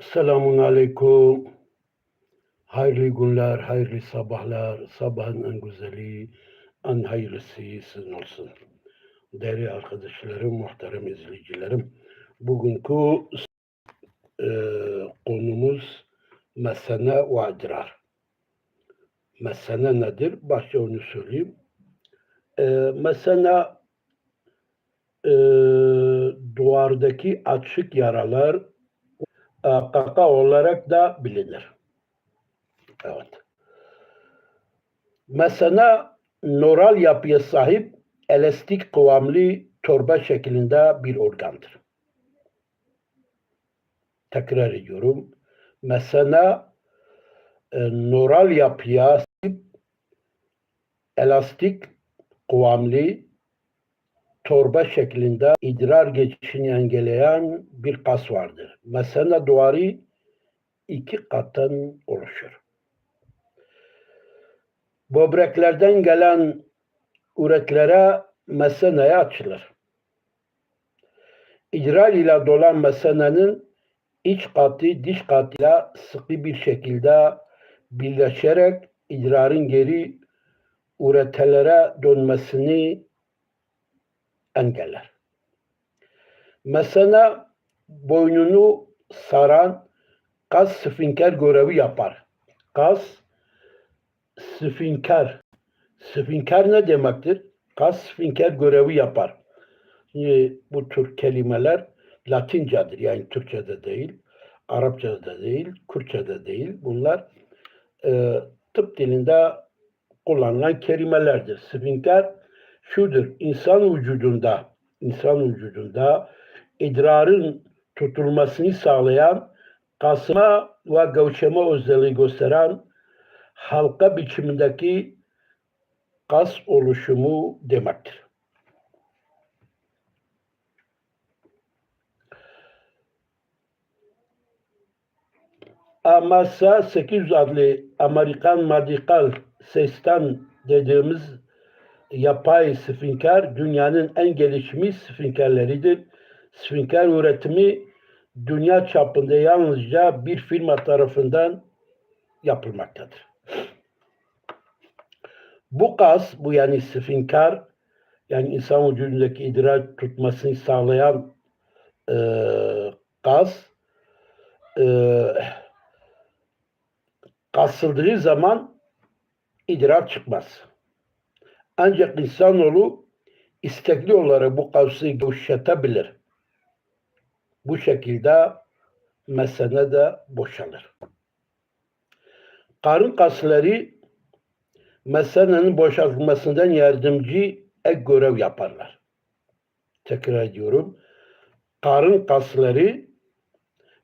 Selamun Aleyküm. Hayırlı günler, hayırlı sabahlar. Sabahın en güzeli, en hayırlısı sizin olsun. Değerli arkadaşlarım, muhterem izleyicilerim. Bugünkü e, konumuz mesene ve idrar. Mesene nedir? Başta onu söyleyeyim. E, mesene e, duvardaki açık yaralar e, kaka olarak da bilinir. Evet. Mesela noral yapıya sahip elastik kıvamlı torba şeklinde bir organdır. Tekrar ediyorum. Mesela e, noral yapıya sahip elastik kıvamlı torba şeklinde idrar geçişini engelleyen bir kas vardır. Mesela duvarı iki kattan oluşur. Böbreklerden gelen üretlere meseneye açılır. İdrar ile dolan mesenenin iç katı diş katıyla sıkı bir şekilde birleşerek idrarın geri üretelere dönmesini engeller. Mesene boynunu saran kas sfinker görevi yapar. Kas sfinker. Sfinker ne demektir? Kas sfinker görevi yapar. Şimdi bu tür kelimeler Latincedir. Yani Türkçe'de değil, Arapça'da değil, Kürtçe'de değil. Bunlar e, tıp dilinde kullanılan kelimelerdir. Sfinker şudur. İnsan vücudunda insan vücudunda idrarın tutulmasını sağlayan kasma ve gevşeme özelliği gösteren halka biçimindeki kas oluşumu demektir. Amasa 800 adlı Amerikan Medical Sesten dediğimiz yapay sfinker dünyanın en gelişmiş sfinkerleridir. Sfinker üretimi dünya çapında yalnızca bir firma tarafından yapılmaktadır. Bu kas, bu yani sfinker, yani insan vücudundaki idrar tutmasını sağlayan e, kas, e, kasıldığı zaman idrar çıkmaz. Ancak insanoğlu istekli olarak bu kavsı gevşetebilir. Bu şekilde mesene de boşalır. Karın kasları mesenenin boşaltılmasından yardımcı ek görev yaparlar. Tekrar ediyorum. Karın kasları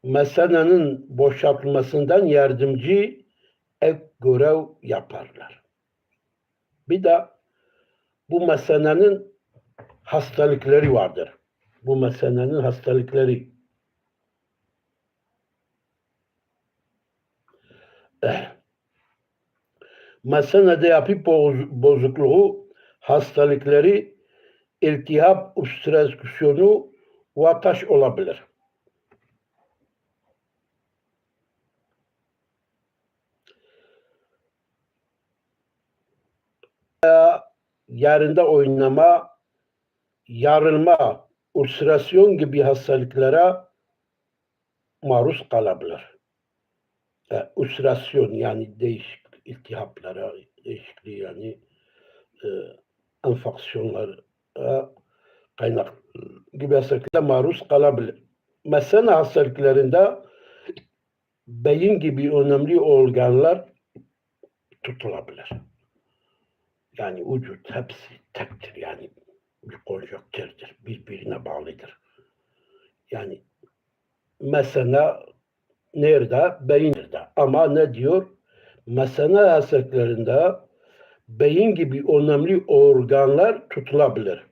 mesenenin boşaltılmasından yardımcı ek görev yaparlar. Bir de bu meselenin hastalıkları vardır. Bu meselenin hastalıkları. Eh. Mesenede yapı bozukluğu hastalıkları iltihap, obstrüksiyonu ve taş olabilir. Yerinde oynama, yarılma, ulserasyon gibi hastalıklara maruz kalabilir. E, ulserasyon yani değişik iltihaplara, değişikliği yani e, enfeksiyonlara kaynak gibi hastalıklara maruz kalabilir. Mesela hastalıklarında beyin gibi önemli organlar tutulabilir. Yani vücut hepsi tektir. Yani bir konjöktürdür. Birbirine bağlıdır. Yani mesela nerede? Beyinlerde. Ama ne diyor? Mesela hastalıklarında beyin gibi önemli organlar tutulabilir.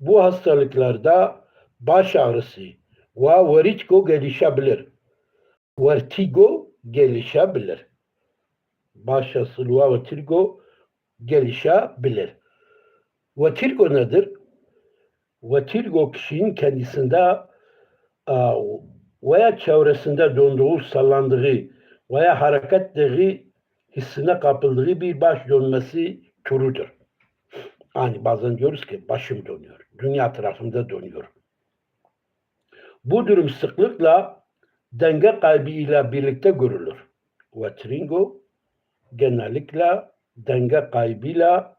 Bu hastalıklarda baş ağrısı ve vertigo gelişebilir. Vertigo gelişebilir. Baş ağrısı ve vertigo gelişebilir. Vertigo nedir? Vertigo kişinin kendisinde veya çevresinde döndüğü, sallandığı veya hareket ettiği hissine kapıldığı bir baş dönmesi türüdür. Hani bazen diyoruz ki başım dönüyor. Dünya tarafında dönüyor. Bu durum sıklıkla denge kaybı ile birlikte görülür. Ve tringo genellikle denge kaybıyla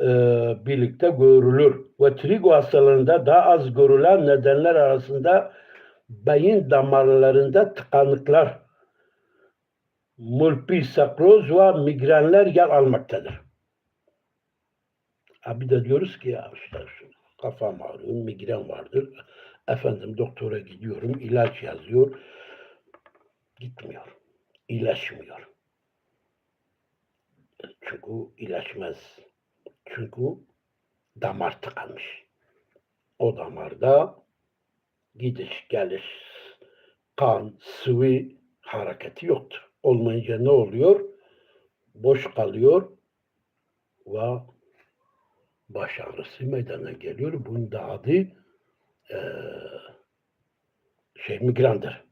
e, birlikte görülür. Ve trigo hastalarında daha az görülen nedenler arasında beyin damarlarında tıkanıklar, multisakroz ve migrenler yer almaktadır. Ha bir de diyoruz ki ya işte şu kafam ağrıyor, migren vardır. Efendim doktora gidiyorum, ilaç yazıyor. Gitmiyor. İyileşmiyor. Çünkü iyileşmez. Çünkü damar tıkanmış. O damarda gidiş geliş, kan, sıvı hareketi yoktur. Olmayınca ne oluyor? Boş kalıyor ve baş ağrısı meydana geliyor. Bunun da adı eee şey migrendir.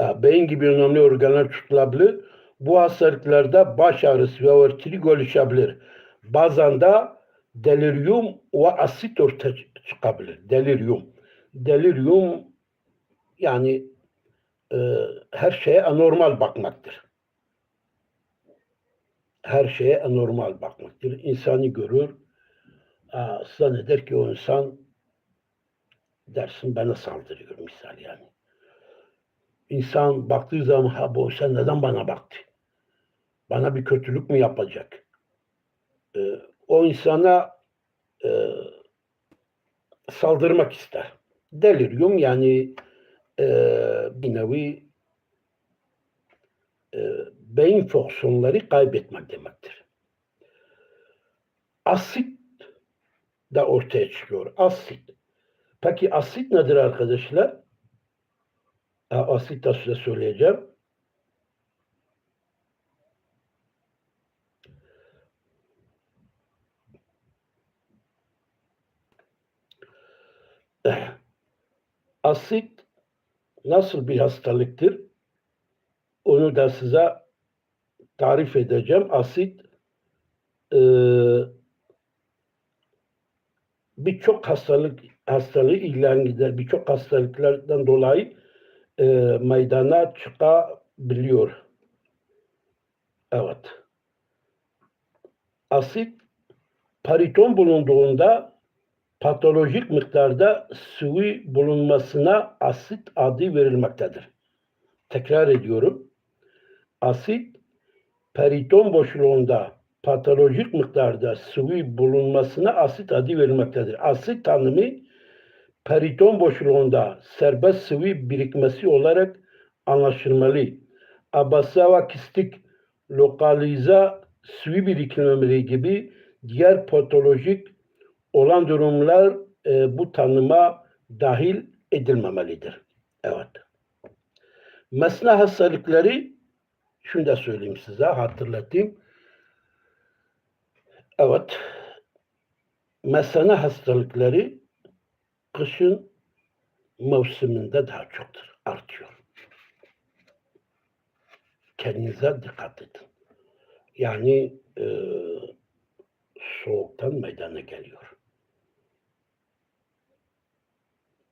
E, beyin gibi önemli organlar tutulabilir. Bu hastalıklarda baş ağrısı ve vertigo oluşabilir. Bazen de delirium ve asit ortaya çıkabilir. Delirium. Delirium yani e, her şeye anormal bakmaktır. Her şeye anormal bakmaktır. İnsanı görür, zanneder ki o insan dersin bana saldırıyor misal yani. İnsan baktığı zaman ha bu sen neden bana baktı? Bana bir kötülük mü yapacak? Ee, o insana e, saldırmak ister. Delirium yani e, bir nevi e, beyin fonksiyonları kaybetmek demektir. Asit de ortaya çıkıyor. Asit. Peki asit nedir arkadaşlar? Asit de size söyleyeceğim. Asit nasıl bir hastalıktır? Onu da size tarif edeceğim. Asit e, birçok hastalık hastalığı ilan gider. Birçok hastalıklardan dolayı e, meydana çıkabiliyor. Evet. Asit pariton bulunduğunda patolojik miktarda sıvı bulunmasına asit adı verilmektedir. Tekrar ediyorum. Asit periton boşluğunda patolojik miktarda sıvı bulunmasına asit adı verilmektedir. Asit tanımı periton boşluğunda serbest sıvı birikmesi olarak anlaşılmalı. Abasa ve kistik lokalize sıvı birikimleri gibi diğer patolojik olan durumlar e, bu tanıma dahil edilmemelidir. Evet. Mesne hastalıkları şunu da söyleyeyim size hatırlatayım. Evet. Mesene hastalıkları kışın mevsiminde daha çoktur, artıyor. Kendinize dikkat edin. Yani e, soğuktan meydana geliyor.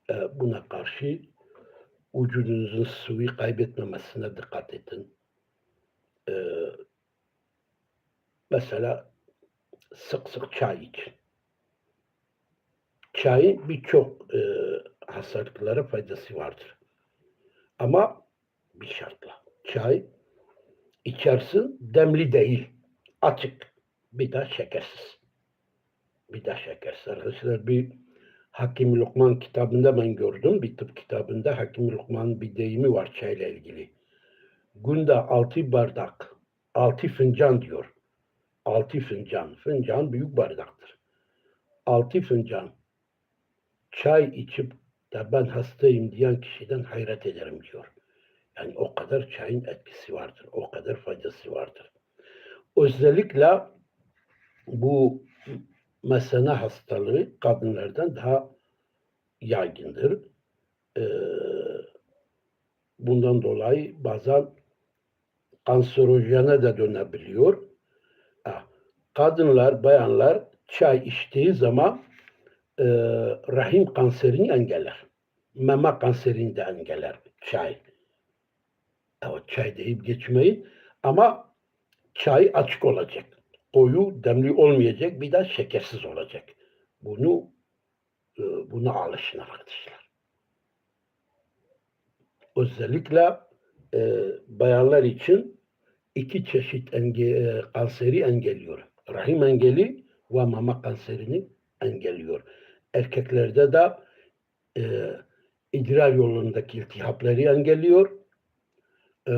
E, buna karşı vücudunuzun sıvı kaybetmemesine dikkat edin. E, mesela sık sık çay için. Çayın birçok e, hastalıklara faydası vardır. Ama bir şartla. Çay içersin demli değil. Açık. Bir de şekersiz. Bir de şekersiz. Arkadaşlar bir Hakim Lokman kitabında ben gördüm. Bir tıp kitabında Hakim Lokman'ın bir deyimi var çayla ilgili. Günde altı bardak, altı fincan diyor. Altı fincan. Fincan büyük bardaktır. Altı fincan çay içip de ben hastayım diyen kişiden hayret ederim diyor. Yani o kadar çayın etkisi vardır. O kadar faydası vardır. Özellikle bu mesene hastalığı kadınlardan daha yaygındır. Ee, Bundan dolayı bazen kanserojene de dönebiliyor. Kadınlar, bayanlar çay içtiği zaman e, rahim kanserini engeller. Meme kanserini de engeller çay. Evet çay deyip geçmeyin. Ama çay açık olacak. Koyu demli olmayacak. Bir de şekersiz olacak. Bunu e, buna alışın arkadaşlar. Özellikle e, bayanlar için iki çeşit enge, e, kanseri engelliyor. Rahim engeli ve mama kanserini engelliyor. Erkeklerde de e, idrar yolundaki iltihapları engelliyor. E,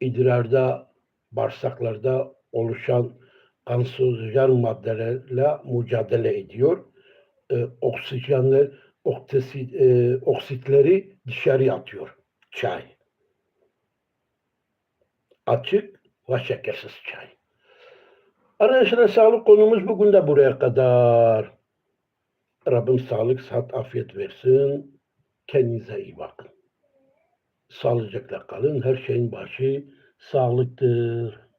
idrarda, bağırsaklarda oluşan kanserojen maddelerle mücadele ediyor. E, oksijenler, oktesi, e, oksitleri dışarı atıyor çay. Açık ve şekersiz çay. Arkadaşlar sağlık konumuz bugün de buraya kadar. Rabbim sağlık, sıhhat, afiyet versin. Kendinize iyi bakın. Sağlıcakla kalın. Her şeyin başı sağlıktır.